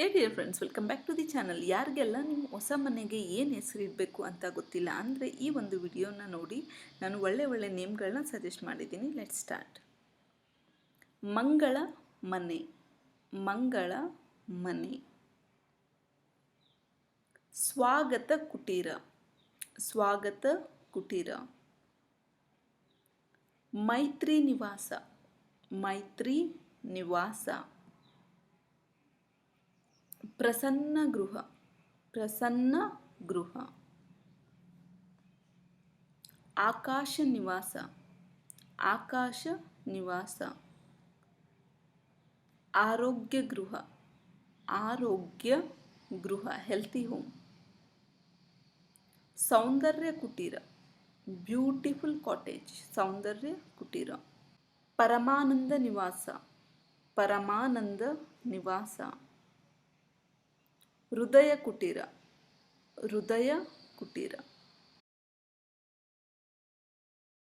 Hey dear friends welcome back to the channel ಯಾರಿಗೆಲ್ಲ ನಿಮ್ಮ ಹೊಸ ಮನೆಗೆ ಏನು ಹೆಸರಿಡಬೇಕು ಅಂತ ಗೊತ್ತಿಲ್ಲ ಅಂದರೆ ಈ ಒಂದು ವಿಡಿಯೋನ ನೋಡಿ ನಾನು ಒಳ್ಳೆ ಒಳ್ಳೆ ನೇಮ್ಗಳನ್ನ ಸಜೆಸ್ಟ್ ಮಾಡಿದ್ದೀನಿ. ಲೆಟ್ ಸ್ಟಾರ್ಟ್ ಮಂಗಳ ಮನೆ. ಮಂಗಳ ಮನೆ. ಸ್ವಾಗತ ಕುಟೀರ. ಸ್ವಾಗತ ಕುಟೀರ. ಮೈತ್ರಿ ನಿವಾಸ. ಮೈತ್ರಿ ನಿವಾಸ. ಪ್ರಸನ್ನ ಗೃಹ ಪ್ರಸನ್ನ ಗೃಹ. ಆಕಾಶ ನಿವಾಸ ಆಕಾಶ ನಿವಾಸ. ಆರೋಗ್ಯ ಗೃಹ ಆರೋಗ್ಯ ಗೃಹ ಹೆಲ್ತಿ ಹೋಮ್ ಸೌಂದರ್ಯ ಕುಟೀರ ಬ್ಯೂಟಿಫುಲ್ ಕಾಟೇಜ್ ಸೌಂದರ್ಯ ಕುಟೀರ. ಪರಮಾನಂದ ನಿವಾಸ ಪರಮಾನಂದ ನಿವಾಸ. ಹೃದಯ ಕುಟೀರ. ಹೃದಯ ಕುಟೀರ.